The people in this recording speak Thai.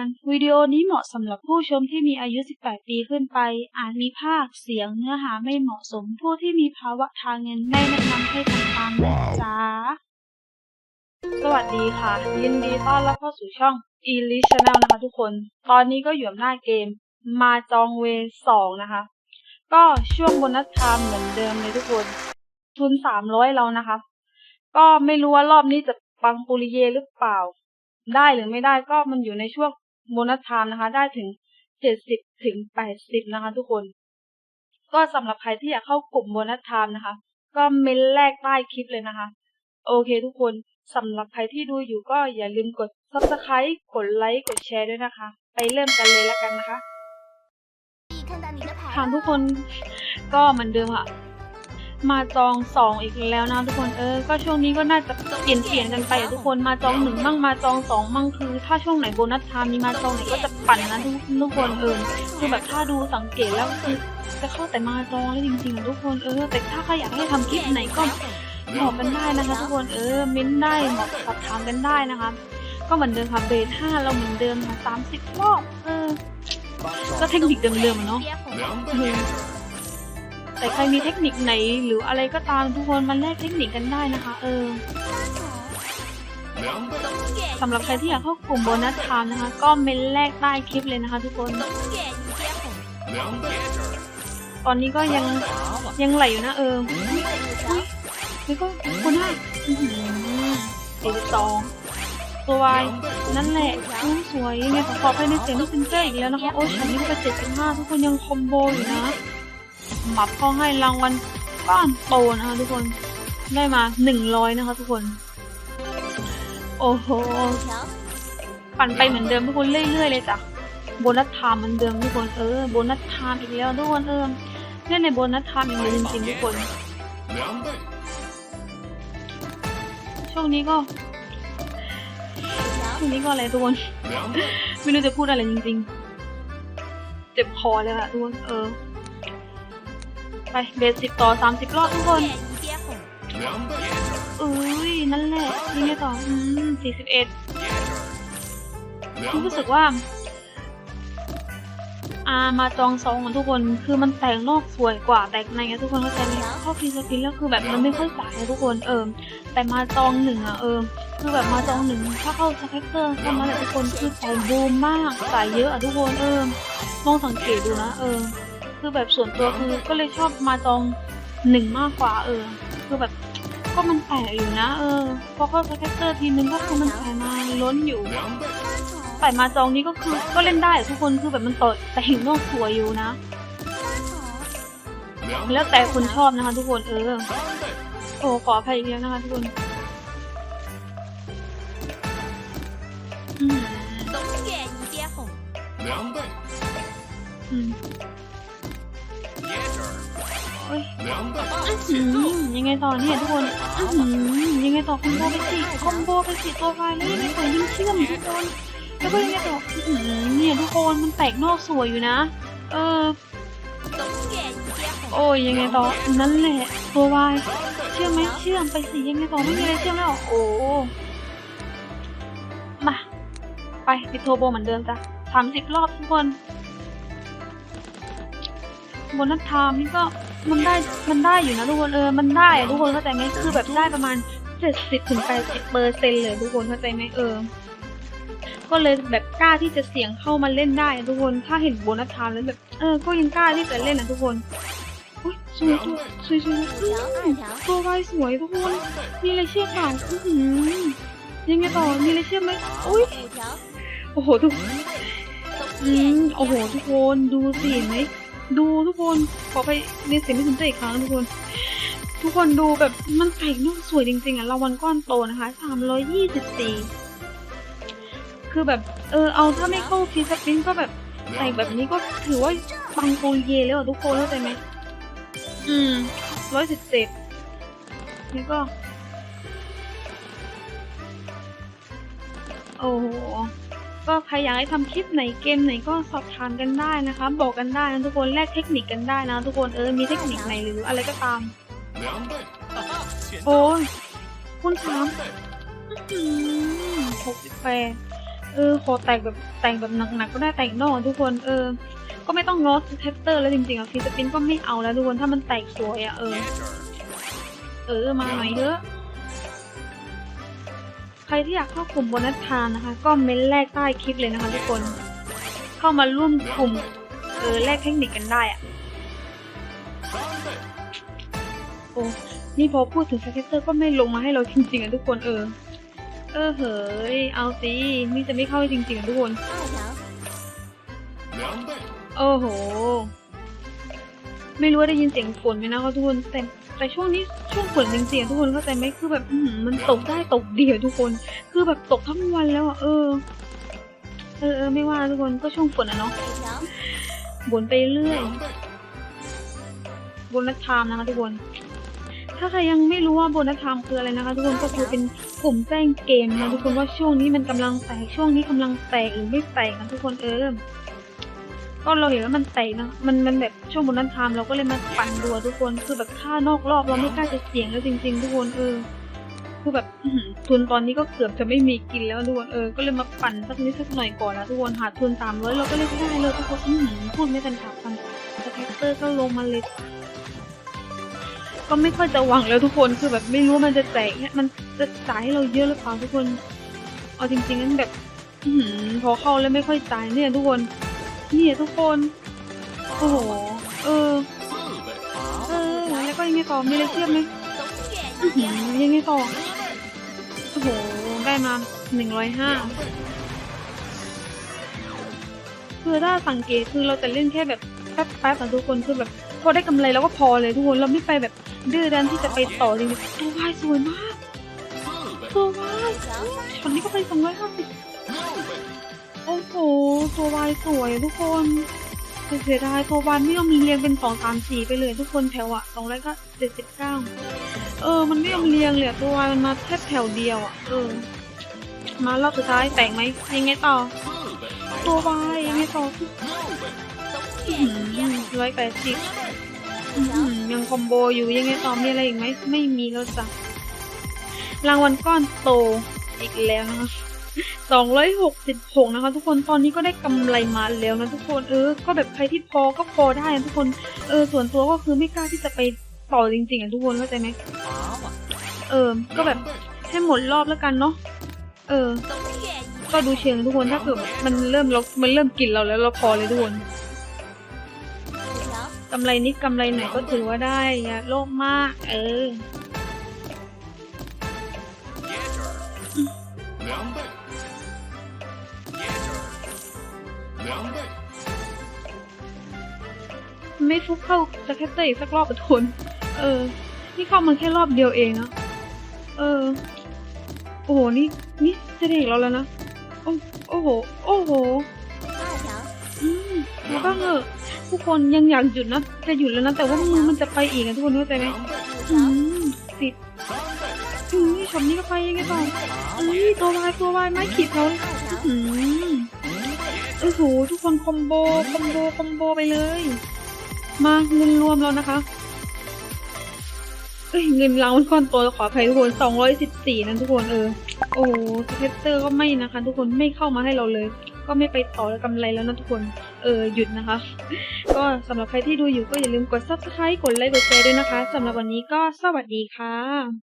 อนวิดีโอนี้เหมาะสำหรับผู้ชมที่มีอายุ 18 ปีขึ้นไป อาจมีภาพเสียงเนื้อหาไม่เหมาะสม ผู้ที่มีภาวะทางเงินไม่แนะนำให้ทำตามนะจ๊ะสวัสดีค่ะ ยินดีต้อนรับเข้าสู่ช่อง e l i s Channel นะคะทุกคน ตอนนี้ก็อยู่กับหน้าเกม มาจองเวสองนะคะ ก็ช่วงโบนัสไทม์เหมือนเดิมเลยทุกคน ทุน 300 เรานะคะ ก็ไม่รู้ว่ารอบนี้จะปังปุริเยหรือเปล่าได้หรือไม่ได้ก็มันอยู่ในช่วง โมนทามนะคะ ได้ถึงเจ็ดสิบถึงแปดสิบนะคะ ทุกคน ก็สำหรับใครที่อยากเข้ากลุ่มโมนทามนะคะ ก็เมนแรกใต้คลิปเลยนะคะ โอเคทุกคนสำหรับใครที่ดูอยู่ก็อย่าลืมกด subscribe กดไลค์กดแชร์ด้วยนะคะ ไปเริ่มกันเลยแล้วกันนะคะถามทุกคนก็เหมือนเดิมค่ะ มาจองสองอีกแล้วนะทุกคนเออ ก็ช่วงนี้ก็น่าจะเปลี่ยนเปลี่ยนกันไปอะทุกคนมาจองหนึ่งมั่งมาจองสองมั่งคือ ถ้าช่วงไหนโบนัสไทม์มีมาจองไหนก็จะปั่นนะทุกทุกคนเออคือแบบถ้าดูสังเกตแล้วคือจะเข้าแต่มาจองแล้วจริงๆทุกคนเออ แต่ถ้าใครอยากให้ทำคลิปไหนก็บอกกันได้นะคะทุกคนเออเม้นได้บอกสอบถามกันได้นะคะ ก็เหมือนเดิมค่ะเบสห้าเราเหมือนเดิมค่ะสามสิบรอบเออก็เทคนิคเดิมๆเนาะ แต่ใครมีเทคนิคไหนหรืออะไรก็ตามทุกคนมันแลกเทคนิคกันได้นะคะ เออสำหรับใครที่อยากเข้ากลุ่มโบนัสไทม์นะคะ ก็เมนแรกใต้คลิปเลยนะคะ ทุกคน ตอนนี้ก็ยังยังไหลอยู่นะเออนี่ก็คนห้าสี่ตองตัววายนั่นแหละสวยไงขอขอไปในเสียงลูกเซนเจอร์อีกแล้วนะคะ โอ้ฉันนี่ก็เจ็ดสิบห้าทุกคนยังคอมโบอยู่นะ หมับเขาให้รางวัลก้อนโตนะคะทุกคนได้มาหนึ่งร้อยนะคะทุกคน โอ้โหปั่นไปเหมือนเดิมทุกคนเรื่อยๆเลยจ้ะโบนัสไทม์เหมือนเดิมทุกคนเออโบนัสไทม์อีกแล้วทุกคนเออเล่นในโบนัสไทม์อีกเลยจริงๆทุกคนช่วงนี้ก็ช่วงนี้ก็อะไรทุกคนไม่รู้จะพูดอะไรจริง ๆ เจ็บคอเลยค่ะทุกคนเออ ไปเบสสิบต่อสามสิบรอบทุกคนเอ้ยนั่นแหละยังไงต่ออืมสี่สิบเอ็ดรู้สึกว่าอ่ามาจองสองของทุกคนคือมันแต่งนอกสวยกว่าแต่งในทุกคนเข้าใจไหมข้อพิสกิแล้วคือแบบมันไม่ค่อยสายนะทุกคนเออแต่มาจองหนึ่งอะเออคือแบบมาจองหนึ่งถ้าเข้าสแคเตอร์เข้ามาแต่ทุกคนคือใส่บูมมากใส่เยอะอะทุกคนเออมองสังเกตดูนะเออ คือแบบส่วนตัวคือก็เลยชอบมาจองหนึ่งมากกว่าเออ คือแบบก็มันแปลกอยู่นะ เออ พอเข้าสเปกเตอร์ทีนึงก็คือมันแปลมาล้นอยู่แต่มาจองนี้ก็คือก็เล่นได้อะทุกคนคือแบบมันต่อแต่เห็นนอกสวยอยู่นะ แล้วแต่คนชอบนะคะทุกคนเออโอ้ขออภัยอีกแล้วนะคะทุกคนอืม ยังไงต่อเนี่ยทุกคนยังไงต่อคอมโบไปสิคอมโบไปสิตัวไฟแล้วยังไงต่อยิงเชื่อมทุกคนแล้วก็ยังไงต่อเนี่ยทุกคนมันแตกนอกสวยอยู่นะ เออโอ้ยยังไงต่อนั่นแหละตัววาเชื่อมไหมเชื่อมไปสิยังไงต่อไม่มีอะไรเชื่อมแล้วโอ้มาไปปิดโทโบเหมือนเดิมจ้ะสามสิบรอบทุกคนบนัสไทมนี่ก็ มันได้มันได้อยู่นะทุกคนเออมันได้ทุกคนเข้าใจไหมคือแบบได้ประมาณเจ็ดสิบถึงแปดสิบเปอร์เซ็นเลยทุกคนเข้าใจไหมเออ ก็เลยแบบกล้าที่จะเสี่ยงเข้ามาเล่นได้ทุกคนถ้าเห็นโบนัสทามแล้วแบบเออก็ยังกล้าที่จะเล่นนะทุกคนสวยสวยสวยตัววาสวยทุกคนมีอะไรเชื่อมเปอือยังไงต่อมีอะไรเชื่อมไหมอุ้ยโอ้โหทุกอืมโอ้โหทุกคนดูสิไหม ดูทุกคน ขอไปเรียนเสียงไม่ถึงใจอีกครั้งทุกคน ทุกคนดูแบบมันแตกนอกสวยจริงๆอะรางวัลก้อนโตนะคะสามร้อยยี่สิบสี่คือแบบ เออเอาถ้าไม่เข้าฟีสปรินก็แบบแต่แบบนี้ก็ถือว่าปังโกเยแล้วอะทุกคนเข้าใจไหมอืมร้อยสิบเจ็ดนี่ก็ โอ้โห ก็ใครอยากให้ทำคลิปไหนเกมไหนก็สอบถามกันได้นะคะ บอกกันได้นะทุกคนแลกเทคนิคกันได้นะ ทุกคนเออมีเทคนิคไหนหรืออะไรก็ตาม โอ้ยคุณสามหกสิบแปดเออขอแต่งแบบแต่งแบบหนักๆก็ได้แต่งนอกทุกคนเออ ก็ไม่ต้องงอสเทสเตอร์แล้วจริงๆอะฟีสปินก็ไม่เอาแล้วทุกคนถ้ามันแตกสวยอะเออ เออมาหน่อยเถอะใใครที่อยากเข้ากลุ่มโบนัสทานนะคะ ก็เม้นแรกใต้คลิปเลยนะคะทุกคน เข้ามาร่วมกลุ่มเออแลกเทคนิคกันได้อะโอ้นี่พอพูดถึงสเก็ตเตอร์ก็ไม่ลงมาให้เราจริงๆอะทุกคนเออ เออเฮ้ยเอาสินี่จะไม่เข้าจริงๆอะทุกคนโอ้โห ไม่รู้ว่าได้ยินเสียงฝนไหมนะะทุกคนแต่ แต่ช่วงนี้ช่วงฝนจริงๆทุกคนเข้าใจไหมคือแบบมันตกได้ตกเดียวทุกคน คือแบบตกทั้งวันแล้วอ่เออเออไม่ว่าทุกคนก็ช่วงฝนอะเนาะบนไปเรื่อยบนนัทไทมนะคะทุกคน ถ้าใครยังไม่รู้ว่าบนนัทไทมคืออะไรนะคะ ทุกคนก็คือเป็นกลุ่มแจ้งเกมนะทุกคนว่าช่วงนี้มันกำลังแตกช่วงนี้กำลังแตกหรือไม่แตกนะทุกคนเออ ก็เราเห็นว่ามันแตกนะมันมันแบบช่วงบนัสไทม์เราก็เลยมาปั่นดูอะทุกคนคือแบบค่านอกรอบเราไม่กล้าจะเสี่ยงแล้วจริง ๆ ทุกคนเออคือแบบทุนตอนนี้ก็เกือบจะไม่มีกินแล้วทุกคนเออก็เลยมาปั่นสักนิดสักหน่อยก่อนนะทุกคนหาทุนสามร้อยเราก็เลยได้เลยทุกคนอื้อหือพูดไม่ทันขาดคำสแคตเตอร์ก็ลงมาเลยก็ไม่ค่อยจะหวังแล้วทุกคนคือแบบไม่รู้มันจะแตกเนี่ยมันจะจ่ายให้เราเยอะหรือเปล่าทุกคน เอาจริงๆนั้นแบบพอเข้าแล้วไม่ค่อยจ่ายเนี่ยทุกคน นี่ทุกคน โอ้โห เออ เออ แล้วก็ยังไงต่อ มีอะไรเทียบไหมยังไงต่อ โอ้โห ได้มาหนึ่งร้อยห้าคือถ้าสังเกตคือเราจะเล่นแค่แบบแป๊บแๆนะทุกคนคือแบบพอได้กำไรเราก็พอเลยทุกคนเราไม่ไปแบบดื้อดันที่จะไปต่อจริงๆตัววายสวยมากตัววายช็อตนี้ก็ไปสองร้อยห้าสิบ โอ้โห ตัววายสวยทุกคนเสียดายตัววันไม่ยอมมีเรียงเป็นสองสามสี่ไปเลยทุกคนแถวอะสองแรกก็เจ็ดสิบเก้าเออ มันไม่ยอมเรียงเลยตัววายมันมาแค่แถวเดียวอะเออ มารอบสุดท้ายแต่งไหมยังไงต่อ ตัววายยังไงต่อร้อยแปดสิบยังคอมโบอยู่ยังไงต่อมีอะไรอีกไหมไม่มีแล้วจ้ะรางวัลก้อนโตอีกแล้วนะ 266 นะคะ ทุกคนตอนนี้ก็ได้กำไรมาแล้วนะทุกคนเออ ก็แบบใครที่พอก็พอได้นะทุกคนเออส่วนตัวก็คือไม่กล้าที่จะไปต่อจริงๆอะทุกคนเข้าใจไหมเออ ก็แบบให้หมดรอบแล้วกันเนาะเออ ก็ดูเชิงทุกคนถ้าเกิดมันเริ่มเรมันเริ่มกินเราแล้วเราพอเลยทุกคนกำไรนิดกำไรไหนก็ถือว่าได้อย่าโลภมาก เออ ไม่ฟุกเข้าจะแค่เตะสักรอบอะทน เออ นี่เข้ามาแค่รอบเดียวเองอะเออ โอ้โห นี่ นี่จะได้อีกแล้วแล้วนะ โอ้โอ้โห โอ้โหอืมแล้วก็เหอะทุกคนยังอยากหยุดนะ จะหยุดแล้วนะ แต่ว่ามือมันจะไปอีกนะทุกคนเข้าใจไหมอืมติดอืมช็อตนี้ก็ไปยังไงต่ออุ้ยตัววายตัววายไม่ขีดเราอืมโอ้โห ทุกคนคอมโบ คอมโบ คอมโบไปเลย มาเงินรวมแล้วนะคะเอ้ยเงินเรางวัลก้อนโตขออภัยทุกคนสองร้อยสิบสี่นั้นทุกคนเออ โอ้โหสเปเตอร์ก็ไม่นะคะ ทุกคนไม่เข้ามาให้เราเลย ก็ไม่ไปต่อแล้วกำไรแล้วนะทุกคน เออหยุดนะคะ ก็สำหรับใครที่ดูอยู่ก็อย่าลืมกด subscribe กดไลค์กดแชร์ด้วยนะคะสำหรับวันนี้ก็สวัสดีค่ะ